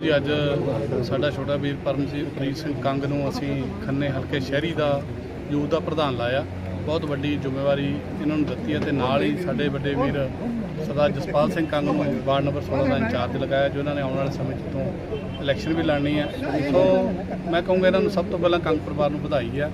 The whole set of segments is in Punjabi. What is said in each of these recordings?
ਜੀ, ਅੱਜ ਸਾਡਾ ਛੋਟਾ ਵੀਰ ਪਰਮਜੀਤ ਸਿੰਘ ਕੰਗ ਨੂੰ ਅਸੀਂ ਖੰਨੇ ਹਲਕੇ ਸ਼ਹਿਰੀ ਦਾ ਯੂਥ ਦਾ ਪ੍ਰਧਾਨ ਲਾਇਆ। ਬਹੁਤ ਵੱਡੀ ਜ਼ਿੰਮੇਵਾਰੀ ਇਹਨਾਂ ਨੂੰ ਦਿੱਤੀ ਹੈ ਤੇ ਨਾਲ ਹੀ ਸਾਡੇ ਵੱਡੇ ਵੀਰ ਸਰਦਾਰ ਜਸਪਾਲ ਸਿੰਘ ਕੰਗ ਨੂੰ ਵਾਰਡ ਨੰਬਰ 16 ਦਾ ਇੰਚਾਰਜ ਲਗਾਇਆ, ਜੋ ਇਹਨਾਂ ਨੇ ਆਉਣ ਵਾਲੇ ਸਮੇਂ 'ਚ ਤੋਂ ਇਲੈਕਸ਼ਨ ਵੀ ਲੜਨੀ ਹੈ। ਸੋ ਮੈਂ ਕਹੂੰਗਾ ਇਹਨਾਂ ਨੂੰ ਸਭ ਤੋਂ ਪਹਿਲਾਂ ਕੰਗ ਪਰਿਵਾਰ ਨੂੰ ਵਧਾਈ ਹੈ।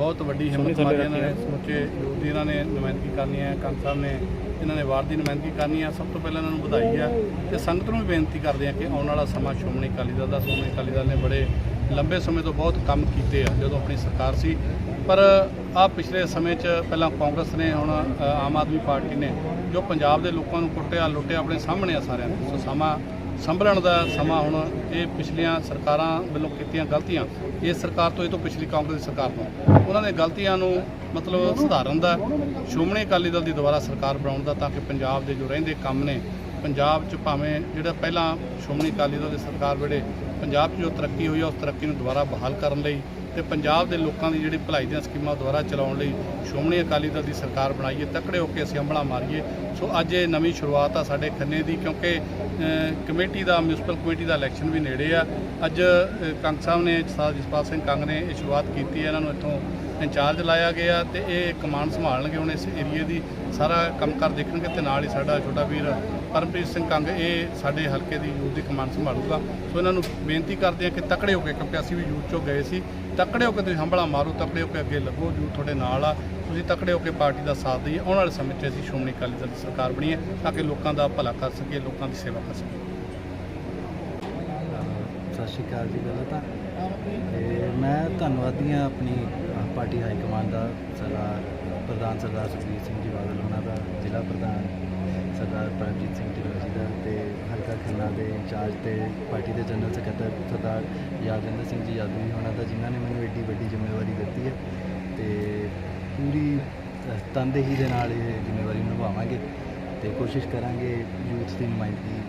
ਬਹੁਤ ਵੱਡੀ ਹਿੰਮਤ ਮਾਰੀ ਇਹਨਾਂ ਨੇ। ਸਮੁੱਚੇ ਯੂਥ ਦੀ ਇਹਨਾਂ ਨੇ ਨੁਮਾਇੰਦਗੀ ਕਰਨੀ ਹੈ ਕੰਗ ਸਾਹਿਬ ਨੇ ਇਹਨਾਂ ਨੇ ਵਾਰਡ ਦੀ ਨੁਮਾਇੰਦਗੀ ਕਰਨੀ ਹੈ। ਸਭ ਤੋਂ ਪਹਿਲਾਂ ਇਹਨਾਂ ਨੂੰ ਵਧਾਈ ਹੈ ਤੇ ਸੰਗਤ ਨੂੰ ਵੀ ਬੇਨਤੀ ਕਰਦੇ ਆ ਕਿ ਆਉਣ ਵਾਲਾ ਸਮਾਂ ਸ਼੍ਰੋਮਣੀ ਅਕਾਲੀ ਦਲ ਦਾ ਸ਼੍ਰੋਮਣੀ ਅਕਾਲੀ ਦਲ ਨੇ ਬੜੇ ਲੰਬੇ ਸਮੇਂ ਤੋਂ ਬਹੁਤ ਕੰਮ ਕੀਤੇ ਆ ਜਦੋਂ ਆਪਣੀ ਸਰਕਾਰ ਸੀ। ਪਰ ਆ ਪਿਛਲੇ ਸਮੇਂ 'ਚ ਪਹਿਲਾਂ ਕਾਂਗਰਸ ਨੇ ਹੁਣ ਆਮ ਆਦਮੀ ਪਾਰਟੀ ਨੇ ਜੋ ਪੰਜਾਬ ਦੇ ਲੋਕਾਂ ਨੂੰ ਕੁੱਟਿਆ ਲੁੱਟਿਆ ਆਪਣੇ ਸਾਹਮਣੇ ਆ ਸਾਰਿਆਂ ਦੇ ਸੋ ਸਮਾਂ ਸੰਭਲਣ ਦਾ ਸਮਾਂ ਹੁਣ ਇਹ ਪਿਛਲੀਆਂ ਸਰਕਾਰਾਂ ਵੱਲੋਂ ਕੀਤੀਆਂ ਗਲਤੀਆਂ ਇਸ ਸਰਕਾਰ ਤੋਂ, ਇਹ ਤੋਂ ਪਿਛਲੀ ਕਾਂਗਰਸ ਦੀ ਸਰਕਾਰ ਤੋਂ। ਉਹਨਾਂ ਨੇ ਗਲਤੀਆਂ ਨੂੰ ਮਤਲਬ ਸੁਧਾਰਨ ਦਾ, ਸ਼੍ਰੋਮਣੀ ਅਕਾਲੀ ਦਲ ਦੀ ਦੁਬਾਰਾ ਸਰਕਾਰ ਬਣਾਉਣ ਦਾ ਤਾਂ ਕਿ ਪੰਜਾਬ ਦੇ ਜੋ ਰਹਿੰਦੇ ਕੰਮ ਨੇ, ਪੰਜਾਬ 'ਚ ਭਾਵੇਂ ਜਿਹੜਾ ਪਹਿਲਾਂ ਸ਼੍ਰੋਮਣੀ ਅਕਾਲੀ ਦਲ ਦੀ ਸਰਕਾਰ ਵੇਲੇ ਪੰਜਾਬ 'ਚ ਜੋ ਤਰੱਕੀ ਹੋਈ ਆ, ਉਸ ਤਰੱਕੀ ਨੂੰ ਦੁਬਾਰਾ ਬਹਾਲ ਕਰਨ ਲਈ ਤੇ ਪੰਜਾਬ ਦੇ ਲੋਕਾਂ ਦੀ ਜਿਹੜੀ ਭਲਾਈ ਦੀਆਂ ਸਕੀਮਾਂ ਦੁਬਾਰਾ ਚਲਾਉਣ ਲਈ ਸ਼੍ਰੋਮਣੀ ਅਕਾਲੀ ਦਲ ਦੀ ਸਰਕਾਰ ਬਣਾਈਏ ਤਕੜੇ ਹੋ ਕੇ ਅਸੀਂ ਹੰਭਲਾ ਮਾਰੀਏ। ਸੋ ਅੱਜ ਇਹ ਨਵੀਂ ਸ਼ੁਰੂਆਤ ਆ ਸਾਡੇ ਖੰਨੇ ਦੀ ਕਿਉਂਕਿ ਕਮੇਟੀ ਦਾ ਮਿਊਨਿਸਪਲ ਕਮੇਟੀ ਦਾ ਇਲੈਕਸ਼ਨ ਵੀ ਨੇੜੇ ਆ। ਅੱਜ ਅ, ਕੰਗ ਸਾਹਿਬ ਨੇ ਸਰਦਾਰ ਜਸਪਾਲ ਸਿੰਘ ਕੰਗ ਨੇ ਇਹ ਸ਼ੁਰੂਆਤ ਕੀਤੀ ਹੈ ਇਹਨਾਂ ਨੂੰ ਇੱਥੋਂ ਇੰਚਾਰਜ ਲਾਇਆ ਗਿਆ ਤੇ ਇਹ ਕਮਾਂਡ ਸੰਭਾਲਣਗੇ ਹੁਣ ਇਸ ਏਰੀਏ ਦੀ। ਸਾਰਾ ਕੰਮਕਾਰ ਦੇਖਣਗੇ ਤੇ ਨਾਲ ਹੀ ਸਾਡਾ ਛੋਟਾ ਵੀਰ ਪਰਮਪ੍ਰੀਤ ਸਿੰਘ ਕੰਗ ਇਹ ਸਾਡੇ ਹਲਕੇ ਦੀ ਯੂਥ ਦੀ ਕਮਾਂਡ ਸੰਭਾਲੂਗਾ। ਸੋ ਇਹਨਾਂ ਨੂੰ ਬੇਨਤੀ ਕਰਦੇ ਆ ਕਿ ਤਕੜੇ ਹੋ ਕੇ ਕਿਉਂਕਿ ਅਸੀਂ ਵੀ ਯੂਥ ਚੋਂ ਗਏ ਸੀ ਤਕੜੇ ਹੋ ਕੇ ਤੁਸੀਂ ਹੰਬਲਾ ਮਾਰੋ, ਤਕੜੇ ਹੋ ਕੇ ਅੱਗੇ ਲੱਗੋ, ਜੋ ਤੁਹਾਡੇ ਨਾਲ ਆ, ਤੁਸੀਂ ਤਕੜੇ ਹੋ ਕੇ ਪਾਰਟੀ ਦਾ ਸਾਥ ਦਈਏ। ਆਉਣ ਵਾਲੇ ਸਮੇਂ 'ਚ ਅਸੀਂ ਸ਼੍ਰੋਮਣੀ ਅਕਾਲੀ ਦਲ ਦੀ ਸਰਕਾਰ ਬਣੀਏ, ਤਾਂ ਕਿ ਲੋਕਾਂ ਦਾ ਭਲਾ ਕਰ ਸਕੀਏ, ਲੋਕਾਂ ਦੀ ਸੇਵਾ ਕਰ ਸਕੀਏ। ਸਤਿ ਸ਼੍ਰੀ ਅਕਾਲ ਜੀ ਪਹਿਲਾਂ ਤਾਂ। ਤੇ ਮੈਂ ਧੰਨਵਾਦੀ ਹਾਂ ਆਪਣੀ ਪਾਰਟੀ ਹਾਈ ਕਮਾਂਡ ਦਾ ਸਰਦਾਰ ਪ੍ਰਧਾਨ ਸਰਦਾਰ ਸੁਖਬੀਰ ਸਿੰਘ ਜੀ ਬਾਦਲ ਉਹਨਾਂ ਦਾ, ਜ਼ਿਲ੍ਹਾ ਪ੍ਰਧਾਨ ਸਰਦਾਰ ਪਰਮਜੀਤ ਸਿੰਘ ਢਿੱਲੋਂ ਜੀ ਦਾ ਤੇ ਹਲਕਾ ਖੰਨਾ ਦੇ ਇੰਚਾਰਜ ਤੇ ਪਾਰਟੀ ਦੇ ਜਨਰਲ ਸਕੱਤਰ ਸਰਦਾਰ ਯਾਦਵਿੰਦਰ ਸਿੰਘ ਜੀ ਯਾਦਵੀ ਉਹਨਾਂ ਦਾ ਜਿਨ੍ਹਾਂ ਨੇ ਮੈਨੂੰ ਏਡੀ ਵੱਡੀ ਜ਼ਿੰਮੇਵਾਰੀ ਦਿੱਤੀ ਹੈ ਤੇ ਪੂਰੀ ਤਨਦੇਹੀ ਦੇ ਨਾਲ ਇਹ ਜ਼ਿੰਮੇਵਾਰੀ ਨਿਭਾਵਾਂਗੇ ਤੇ ਕੋਸ਼ਿਸ਼ ਕਰਾਂਗੇ ਯੂਥ ਦੀ ਨੁਮਾਇੰਦਗੀ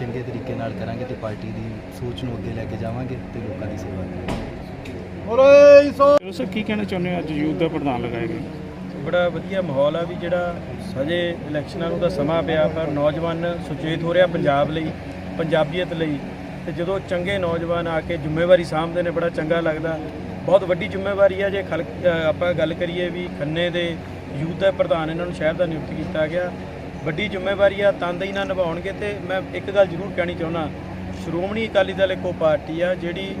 ਚੰਗੇ ਤਰੀਕੇ ਨਾਲ ਕਰਾਂਗੇ ਤੇ ਪਾਰਟੀ ਦੀ ਸੋਚ ਨੂੰ ਅੱਗੇ ਲੈ ਕੇ ਜਾਵਾਂਗੇ ਤੇ ਲੋਕਾਂ ਦੀ ਸੇਵਾ ਕਰਾਂਗੇ। ਚਲੋ ਸਰ ਕੀ ਕਹਿਣਾ ਚਾਹੁੰਦੇ ਹੋ ਅੱਜ ਯੂਥ ਦਾ ਪ੍ਰਧਾਨ ਲਗਾਇਆ ਗਿਆ ਬੜਾ ਵਧੀਆ ਮਾਹੌਲ ਆ ਵੀ ਜਿਹੜਾ ਹਜੇ ਇਲੈਕਸ਼ਨਾਂ ਨੂੰ ਤਾਂ ਸਮਾਂ ਪਿਆ, ਪਰ ਨੌਜਵਾਨ ਸੁਚੇਤ ਹੋ ਰਿਹਾ ਪੰਜਾਬ ਲਈ, ਪੰਜਾਬੀਅਤ ਲਈ। ਤੇ ਜਦੋਂ ਚੰਗੇ ਨੌਜਵਾਨ ਆ ਕੇ ਜ਼ਿੰਮੇਵਾਰੀ ਸਾਂਭਦੇ ਨੇ, ਬੜਾ ਚੰਗਾ ਲੱਗਦਾ। ਬਹੁਤ ਵੱਡੀ ਜ਼ਿੰਮੇਵਾਰੀ ਆ ਜੇ ਖਲਕ ਆਪਾਂ ਗੱਲ ਕਰੀਏ ਵੀ ਖੰਨੇ ਦੇ ਯੂਥ ਦੇ ਪ੍ਰਧਾਨ ਇਹਨਾਂ ਨੂੰ ਸ਼ਹਿਰ ਦਾ ਨਿਯੁਕਤ ਕੀਤਾ ਗਿਆ। ਵੱਡੀ ਜ਼ਿੰਮੇਵਾਰੀ ਆ ਤਨਦੇਹੀ ਨਾਲ ਨਿਭਾਉਣਗੇ ਤੇ ਮੈਂ ਇੱਕ ਗੱਲ ਜ਼ਰੂਰ ਕਹਿਣੀ ਚਾਹੁੰਦਾ। ਸ਼੍ਰੋਮਣੀ ਅਕਾਲੀ ਦਲ ਇੱਕੋ ਪਾਰਟੀ ਆ, ਜਿਹੜੀ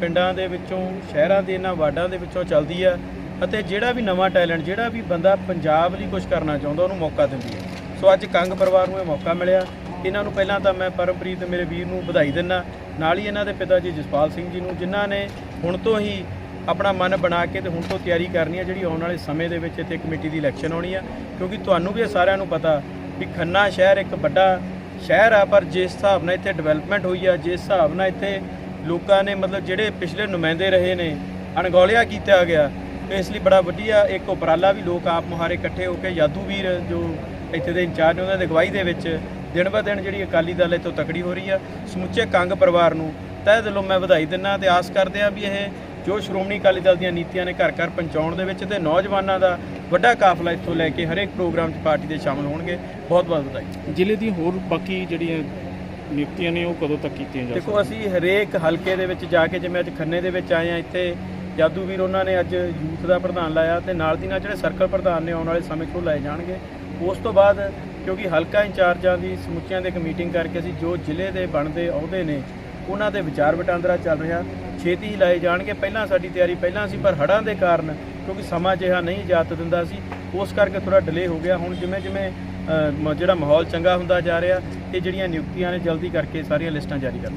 ਪਿੰਡਾਂ ਦੇ ਵਿੱਚੋਂ, ਸ਼ਹਿਰਾਂ ਦੇ ਇਹਨਾਂ ਵਾਰਡਾਂ ਦੇ ਵਿੱਚੋਂ ਚੱਲਦੀ ਆ। ਅਤੇ ਜਿਹੜਾ ਵੀ ਨਵਾਂ ਟੈਲੈਂਟ, ਜਿਹੜਾ ਵੀ ਬੰਦਾ ਪੰਜਾਬ ਲਈ ਕੁਝ ਕਰਨਾ ਚਾਹੁੰਦਾ, ਉਹਨੂੰ ਮੌਕਾ ਦਿੰਦੀ ਹੈ। ਸੋ ਅੱਜ ਕੰਗ ਪਰਿਵਾਰ ਨੂੰ ਇਹ ਮੌਕਾ ਮਿਲਿਆ। ਇਹਨਾਂ ਨੂੰ ਪਹਿਲਾਂ ਤਾਂ ਮੈਂ ਪਰਮਪ੍ਰੀਤ, ਮੇਰੇ ਵੀਰ ਨੂੰ ਵਧਾਈ ਦਿੰਦਾ। ਨਾਲ ਹੀ ਇਹਨਾਂ ਦੇ ਪਿਤਾ ਜੀ ਜਸਪਾਲ ਸਿੰਘ ਜੀ ਨੂੰ, ਜਿਨ੍ਹਾਂ ਨੇ ਹੁਣ ਤੋਂ ਹੀ ਆਪਣਾ ਮਨ ਬਣਾ ਕੇ ਤੇ ਹੁਣ ਤੋਂ ਤਿਆਰੀ ਕਰਨੀ ਹੈ, ਜਿਹੜੀ ਆਉਣ ਵਾਲੇ ਸਮੇਂ ਦੇ ਵਿੱਚ ਇੱਥੇ ਕਮੇਟੀ ਦੀ ਇਲੈਕਸ਼ਨ ਆਉਣੀ ਆ ਕਿਉਂਕਿ ਤੁਹਾਨੂੰ ਵੀ ਇਹ ਸਾਰਿਆਂ ਨੂੰ ਪਤਾ ਵੀ ਖੰਨਾ ਸ਼ਹਿਰ ਇੱਕ ਵੱਡਾ ਸ਼ਹਿਰ ਆ, ਪਰ ਜਿਸ ਹਿਸਾਬ ਨਾਲ ਇੱਥੇ ਡਿਵੈਲਪਮੈਂਟ ਹੋਈ ਆ, ਜਿਸ ਹਿਸਾਬ ਨਾਲ ਇੱਥੇ ਲੋਕਾਂ ਨੇ ਮਤਲਬ ਜਿਹੜੇ ਪਿਛਲੇ ਨੁਮਾਇੰਦੇ ਰਹੇ ਨੇ, ਅਣਗੌਲਿਆ ਕੀਤਾ ਗਿਆ ਤੇ ਇਸ ਲਈ ਬੜਾ ਵਧੀਆ ਇੱਕ ਉਪਰਾਲਾ ਵੀ ਲੋਕ ਆਪ ਮੁਹਾਰੇ ਇਕੱਠੇ ਹੋ ਕੇ ਯਾਦੂ ਵੀਰ ਜੋ ਇੱਥੇ ਦੇ ਇੰਚਾਰਜ ਨੇ ਉਹਨਾਂ ਦੀ ਅਗਵਾਈ ਦੇ ਵਿੱਚ ਦਿਨ ਬ ਦਿਨ ਜਿਹੜੀ ਅਕਾਲੀ ਦਲ ਇੱਥੋਂ ਤਕੜੀ ਹੋ ਰਹੀ ਆ ਸਮੁੱਚੇ ਕੰਗ ਪਰਿਵਾਰ ਨੂੰ ਤਹਿ ਦਿਲੋਂ ਮੈਂ ਵਧਾਈ ਦਿੰਦਾ ਤੇ ਆਸ ਕਰਦੇ ਆ ਵੀ ਇਹ ਜੋ ਸ਼੍ਰੋਮਣੀ ਅਕਾਲੀ ਦਲ ਦੀਆਂ ਨੀਤੀਆਂ ਨੇ ਘਰ ਘਰ ਪਹੁੰਚਾਉਣ ਦੇ ਵਿੱਚ ਤੇ ਨੌਜਵਾਨਾਂ ਦਾ ਵੱਡਾ ਕਾਫਲਾ ਇੱਥੋਂ ਲੈ ਕੇ ਹਰੇਕ ਪ੍ਰੋਗਰਾਮ 'ਚ ਪਾਰਟੀ ਦੇ ਸ਼ਾਮਲ ਹੋਣਗੇ। ਬਹੁਤ ਬਹੁਤ ਵਧਾਈ। ਜ਼ਿਲ੍ਹੇ ਦੀ ਹੋਰ ਬਾਕੀ ਜਿਹੜੀਆਂ ਨਿਯੁਕਤੀਆਂ ਨੇ ਉਹ ਕਦੋਂ ਤੱਕ ਕੀਤੀਆਂ ਜਾ ਦੇਖੋ ਅਸੀਂ ਹਰੇਕ ਹਲਕੇ ਦੇ ਵਿੱਚ ਜਾ ਕੇ ਜਿਵੇਂ ਅੱਜ ਖੰਨੇ ਦੇ ਵਿੱਚ ਆਏ ਆ ਇੱਥੇ ਜਾਦੂ ਵੀਰ ਉਹਨਾਂ ਨੇ ਅੱਜ ਯੂਥ ਦਾ ਪ੍ਰਧਾਨ ਲਾਇਆ ਤੇ ਨਾਲ ਦੀ ਨਾਲ ਜਿਹੜੇ ਸਰਕਲ ਪ੍ਰਧਾਨ ਨੇ ਆਉਣ ਵਾਲੇ ਸਮੇਂ 'ਚ ਉਹ ਲਾਏ ਜਾਣਗੇ। ਉਸ ਤੋਂ ਬਾਅਦ ਕਿਉਂਕਿ ਹਲਕਾ ਇੰਚਾਰਜਾਂ ਦੀ ਸਮੁੱਚਿਆਂ ਦੇ ਇੱਕ ਮੀਟਿੰਗ ਕਰਕੇ ਅਸੀਂ ਜੋ ਜ਼ਿਲ੍ਹੇ ਦੇ ਬਣਦੇ ਅਹੁਦੇ ਨੇ, ਉਹਨਾਂ ਦੇ ਵਿਚਾਰ ਵਟਾਂਦਰਾ ਚੱਲ ਰਿਹਾ। ਛੇਤੀ ਹੀ ਲਾਏ ਜਾਣਗੇ। ਪਹਿਲਾਂ ਸਾਡੀ ਤਿਆਰੀ ਪਹਿਲਾਂ ਸੀ, ਪਰ ਹੜ੍ਹਾਂ ਦੇ ਕਾਰਨ ਕਿਉਂਕਿ ਸਮਾਂ ਜਿਹਾ ਨਹੀਂ ਇਜਾਜ਼ਤ ਦਿੰਦਾ ਸੀ, ਉਸ ਕਰਕੇ ਥੋੜਾ ਡਿਲੇ ਹੋ ਗਿਆ। ਹੁਣ ਜਿਵੇਂ ਜਿਵੇਂ ਮ- ਜਿਹੜਾ ਮਾਹੌਲ ਚੰਗਾ ਹੁੰਦਾ ਜਾ ਰਿਹਾ ਇਹ ਜਿਹੜੀਆਂ ਨਿਯੁਕਤੀਆਂ ਨੇ, ਜਲਦੀ ਕਰਕੇ ਸਾਰੀਆਂ ਲਿਸਟਾਂ ਜਾਰੀ ਕਰ